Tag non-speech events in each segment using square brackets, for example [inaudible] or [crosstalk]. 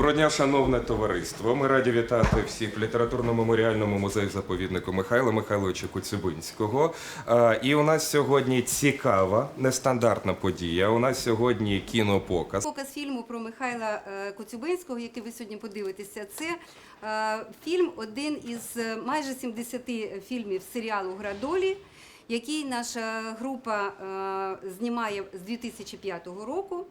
дня, шановне товариство. Ми раді вітати всіх в літературно-меморіальному музеї заповіднику Михайла Михайловича Коцюбинського. Е, І у нас сьогодні цікава, нестандартна подія. У нас сьогодні кінопоказ. Показ фільму про Михайла е, Коцюбинського, який ви сьогодні подивитеся, це е, фільм один із майже 70 фільмів серіалу Градолі, який наша група е, знімає з 2005 року.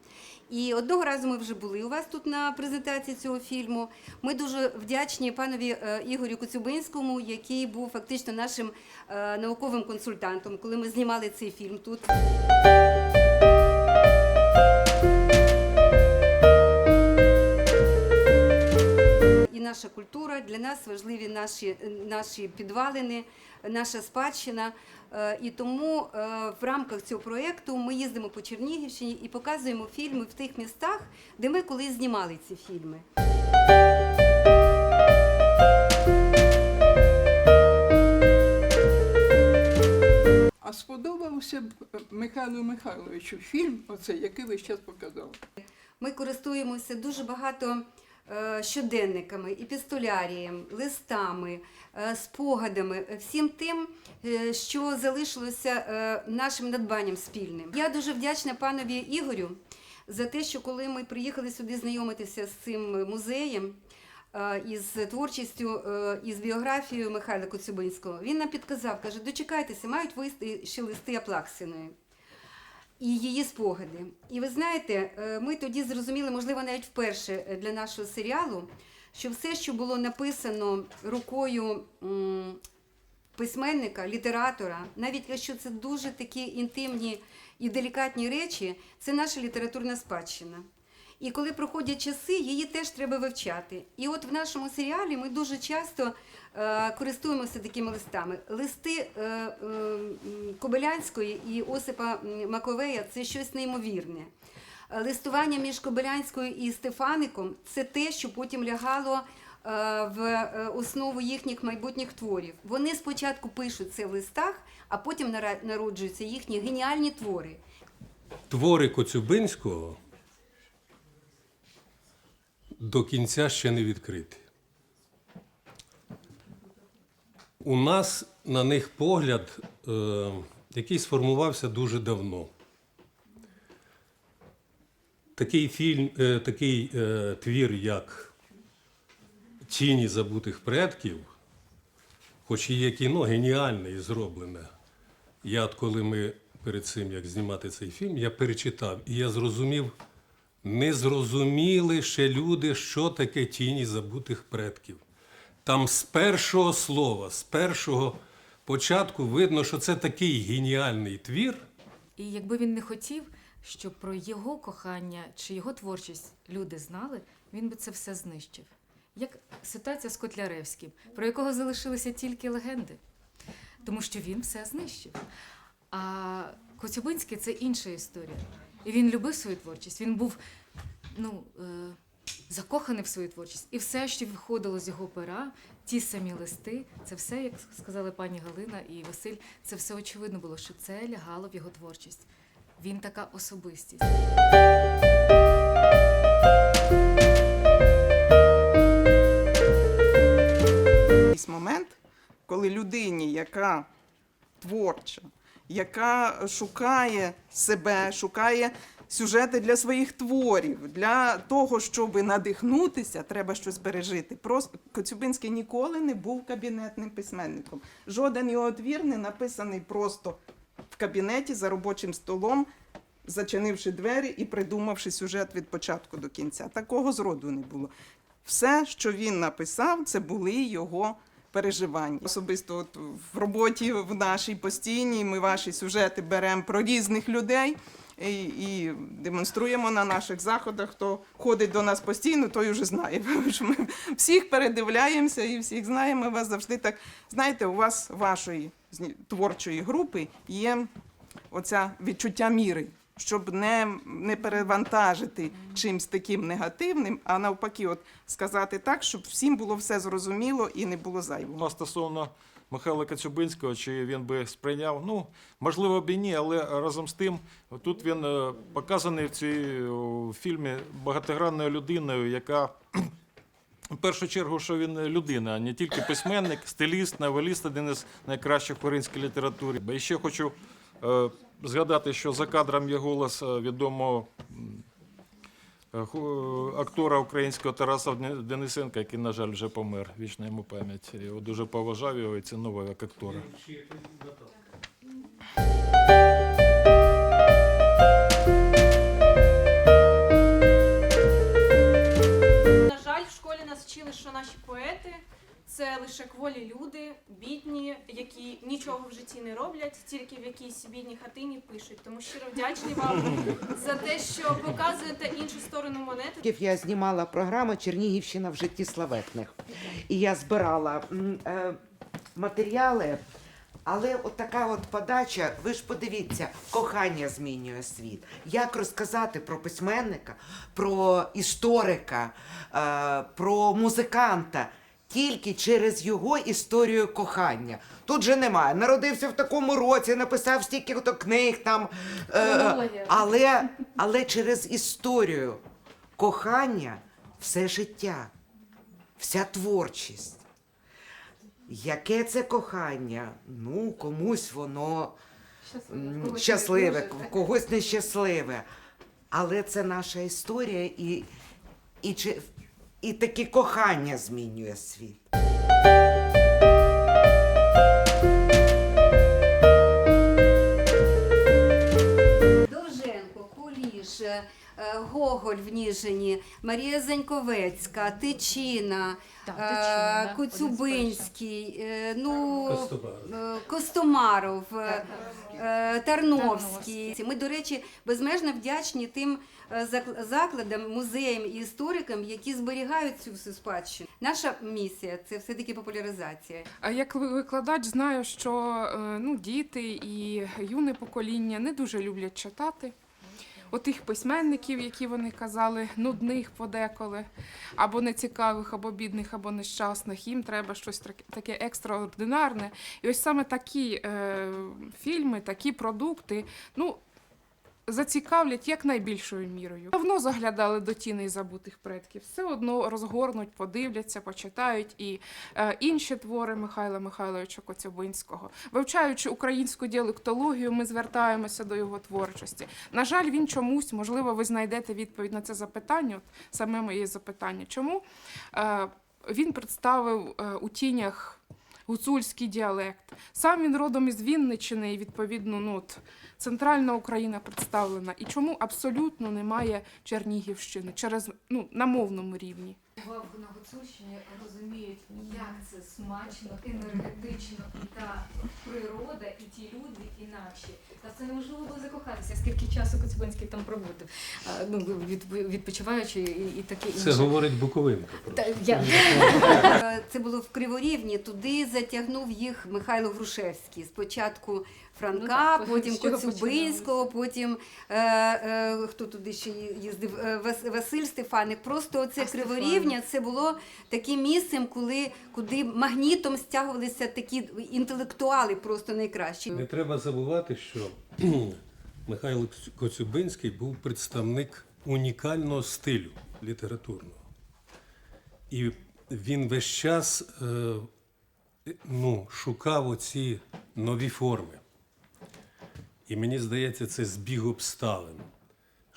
І одного разу ми вже були у вас тут на презентації цього фільму. Ми дуже вдячні панові е, Ігорю Коцюбинському, який був фактично нашим е, науковим консультантом, коли ми знімали цей фільм тут. Наша культура для нас важливі наші, наші підвалини, наша спадщина. Е, І тому е, в рамках цього проєкту ми їздимо по Чернігівщині і показуємо фільми в тих містах, де ми колись знімали ці фільми. А сподобався б е, Михайлу Михайловичу фільм, оцей, який ви зараз показали. Ми користуємося дуже багато щоденниками, епістолярієм, листами, е, спогадами, е, всім тим, е, що залишилося е, нашим надбанням спільним. Я дуже вдячна панові Ігорю за те, що коли ми приїхали сюди знайомитися з цим музеєм. е, Із творчістю, е, із біографією Михайла Коцюбинського, він нам підказав, каже, дочекайтеся, мають вийти ще листи Аплаксіної і її спогади. І ви знаєте, е, ми тоді зрозуміли, можливо, навіть вперше е, для нашого серіалу, що все, що було написано рукою письменника, літератора, навіть якщо це дуже такі інтимні і делікатні речі, це наша літературна спадщина. І коли проходять часи, її теж треба вивчати. І от в нашому серіалі ми дуже часто е, користуємося такими листами. Листи е, е, Кобилянської і Осипа Маковея це щось неймовірне. Листування між Кобилянською і Стефаником це те, що потім лягало е, в е, основу їхніх майбутніх творів. Вони спочатку пишуть це в листах, а потім народжуються їхні геніальні твори. Твори Коцюбинського до кінця ще не відкриті. У нас на них погляд, е, який сформувався дуже давно. Такий фільм, е, такий е, твір, як Тіні забутих предків, хоч і є кіно геніальне і зроблене. Я, от коли ми перед цим, як знімати цей фільм, я перечитав і я зрозумів, не зрозуміли ще люди, що таке тіні забутих предків. Там з першого слова, з першого початку видно, що це такий геніальний твір. І якби він не хотів, щоб про його кохання чи його творчість люди знали, він би це все знищив. Як ситуація з Котляревським, про якого залишилися тільки легенди, тому що він все знищив. А Коцюбинський це інша історія. І він любив свою творчість. Він був ну, е, закоханий в свою творчість. І все, що виходило з його пера, ті самі листи, це все, як сказали пані Галина і Василь, це все очевидно було, що це лягало в його творчість. Він така особистість. момент, коли людині, яка творча, яка шукає себе, шукає сюжети для своїх творів, для того, щоб надихнутися, треба щось пережити. Просто Коцюбинський ніколи не був кабінетним письменником. Жоден його твір не написаний просто в кабінеті за робочим столом. Зачинивши двері і придумавши сюжет від початку до кінця. Такого зроду не було. Все, що він написав, це були його переживання. Особисто от в роботі в нашій постійній ми ваші сюжети беремо про різних людей. І, і демонструємо на наших заходах. Хто ходить до нас постійно, той вже знає. [laughs] Що ми всіх передивляємося і всіх знаємо. Ми вас завжди так знаєте, у вас вашої творчої групи є оця відчуття міри. Щоб не, не перевантажити чимсь таким негативним, а навпаки, от сказати так, щоб всім було все зрозуміло і не було зайвого. Ну, стосовно Михайла Коцюбинського, чи він би сприйняв, ну, можливо б і ні, але разом з тим, тут він е, показаний в цій о, фільмі багатогранною людиною, яка [clears throat] в першу чергу, що він людина, а не тільки письменник, стиліст, новеліст, один із найкращих в українській літературі. І ще хочу згадати, що за кадром є голос е, відомого е, актора українського Тараса Дени- Денисенка, який, на жаль, вже помер. Вічна йому пам'ять. Я його дуже поважав його і цінував як актора. Це лише кволі люди, бідні, які нічого в житті не роблять, тільки в якійсь бідній хатині пишуть. Тому щиро вдячні вам за те, що показуєте іншу сторону монети. я знімала програму Чернігівщина в житті славетних. І я збирала е, матеріали. Але от така от подача, ви ж подивіться, кохання змінює світ. Як розказати про письменника, про історика, е, про музиканта тільки через його історію кохання. Тут же немає. Народився в такому році, написав стільки то книг там. Е, Хронологія. але, але через історію кохання все життя, вся творчість. Яке це кохання? Ну, комусь воно м, щасливе, к- когось нещасливе. Але це наша історія і, і, чи, і таке кохання змінює світ. Довженко, Куліш, е, Гоголь в Ніжині, Марія Заньковецька, Тичина, Так, е, Тичина, да, Коцюбинський, е, ну, Костомаров. Костомаров, е, Тарновський. Ми, до речі, безмежно вдячні тим закладам, музеям і історикам, які зберігають цю всю спадщину. Наша місія це все-таки популяризація. А як викладач знаю, що е, ну, діти і юне покоління не дуже люблять читати. Отих письменників, які вони казали, нудних подеколи, або нецікавих, або бідних, або нещасних. Їм треба щось таке екстраординарне. І ось саме такі е, фільми, такі продукти, ну. Зацікавлять якнайбільшою мірою. Давно заглядали до тіней забутих предків. Все одно розгорнуть, подивляться, почитають і е, інші твори Михайла Михайловича Коцюбинського. Вивчаючи українську діалектологію, ми звертаємося до його творчості. На жаль, він чомусь, можливо, ви знайдете відповідь на це запитання, от саме моє запитання. Чому е, він представив е, у тінях гуцульський діалект? Сам він родом із Вінниччини, і відповідно, ну от центральна Україна представлена. І чому абсолютно немає Чернігівщини через ну на мовному рівні? На Гуцульщині розуміють, як це смачно, енергетично, і та природа, і ті люди інакші. Та це неможливо було закохатися, скільки часу Коцюбинський там проводив, а, ну, від, відпочиваючи і, і таке інше. Це говорить Буковинка. Та, я, Це було в Криворівні. Туди затягнув їх Михайло Грушевський. Спочатку Франка, Ну так, потім Коцюбинського, потім е, е, хто туди ще їздив? Е, Вас- Василь Стефаник. Просто оце А, Криворівня це було таким місцем, коли куди магнітом стягувалися такі інтелектуали, просто найкращі. Не треба забувати, що [clears throat] Михайло Коцюбинський був представник унікального стилю літературного. І він весь час е, ну, шукав оці нові форми. І мені здається, це збіг обставин,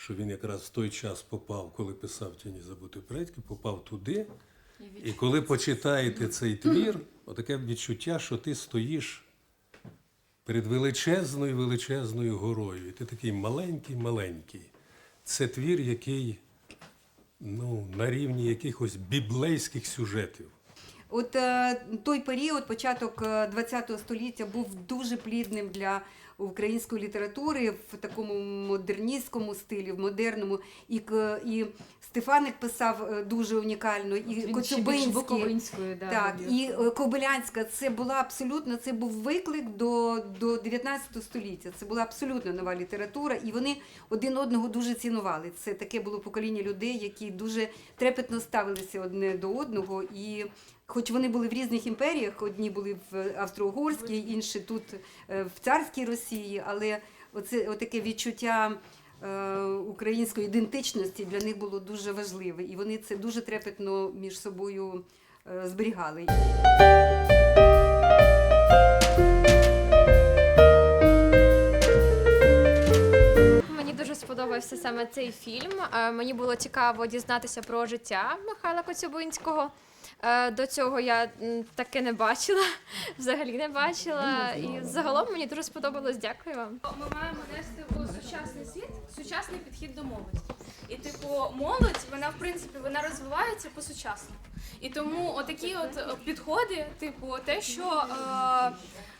що він якраз в той час попав, коли писав Тіні забутих предків, попав туди. І коли почитаєте цей твір, отаке відчуття, що ти стоїш перед величезною величезною горою. І ти такий маленький, маленький. Це твір, який ну, на рівні якихось біблейських сюжетів. От е, той період, початок ХХ століття, був дуже плідним для української літератури в такому модерністському стилі, в модерному. І, і Стефаник писав е, дуже унікально, і Коцюбинський. Да, Так, і е, Кобилянська це була абсолютно це був виклик до, до 19 століття. Це була абсолютно нова література, і вони один одного дуже цінували. Це таке було покоління людей, які дуже трепетно ставилися одне до одного. І хоч вони були в різних імперіях, одні були в Австро-Угорській, інші тут е, в царській Росії, але оце отаке відчуття. е, Української ідентичності для них було дуже важливе, і вони це дуже трепетно між собою е, зберігали. Сподобався саме цей фільм. Е, Мені було цікаво дізнатися про життя Михайла Коцюбинського. Е, До цього я таке не бачила, [laughs] взагалі не бачила. І загалом мені дуже сподобалось. Дякую вам. Ми маємо нести в сучасний світ сучасний підхід до молоді. І типу, молодь, вона в принципі вона розвивається по сучасному. І тому отакі от е, підходи, типу, те, що е,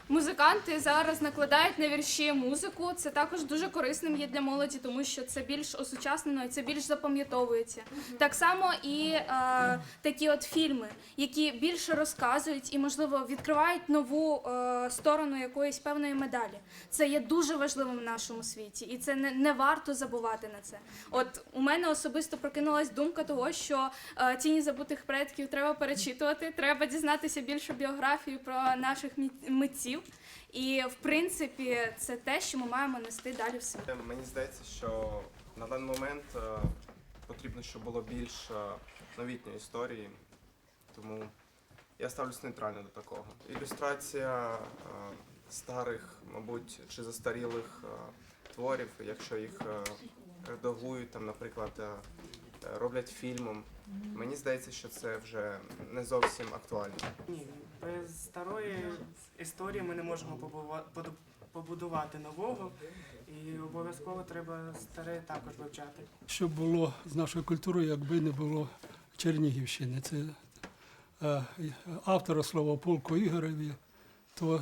музиканти зараз накладають на вірші музику, це також дуже корисним є для молоді, тому що це більш осучаснено і це більш запам'ятовується. Так само і е, такі от фільми, які більше розказують і, можливо, відкривають нову е, сторону якоїсь певної медалі. Це є дуже важливим в нашому світі, і це не, не варто забувати на це. От у мене особисто прокинулась думка того, що е, тіні забутих предків треба перечитувати, треба дізнатися більше біографію про наших мі- митців. І в принципі, це те, що ми маємо нести далі в світ. Мені здається, що на даний момент е, потрібно, щоб було більш е, новітньої історії, тому я ставлюсь нейтрально до такого. Ілюстрація е, старих, мабуть, чи застарілих е, творів, якщо їх е, редагують, там, наприклад, е, е, роблять фільмом. Мені здається, що це вже не зовсім актуально. Ні, старої історії ми не можемо побудувати нового, і обов'язково треба старе також вивчати. що було з нашою культурою, якби не було Чернігівщини. Це е, автора слова Полку Ігореві,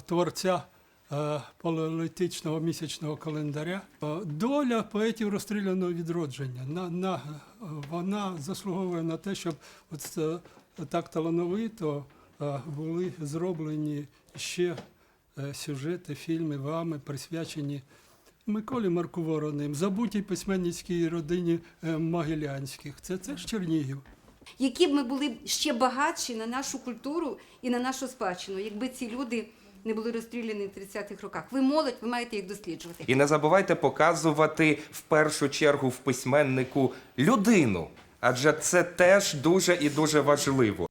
творця е, політичного місячного календаря. Е, Доля поетів розстріляного відродження. На, на, вона заслуговує на те, щоб от, так талановито були зроблені ще е, сюжети, фільми вами присвячені Миколі Марку Вороним, забутій письменницькій родині е, Могилянських. Це, це ж Чернігів. Які б ми були ще багатші на нашу культуру і на нашу спадщину, якби ці люди не були розстріляні в 30-х роках. Ви молодь, ви маєте їх досліджувати. І не забувайте показувати в першу чергу в письменнику людину, адже це теж дуже і дуже важливо.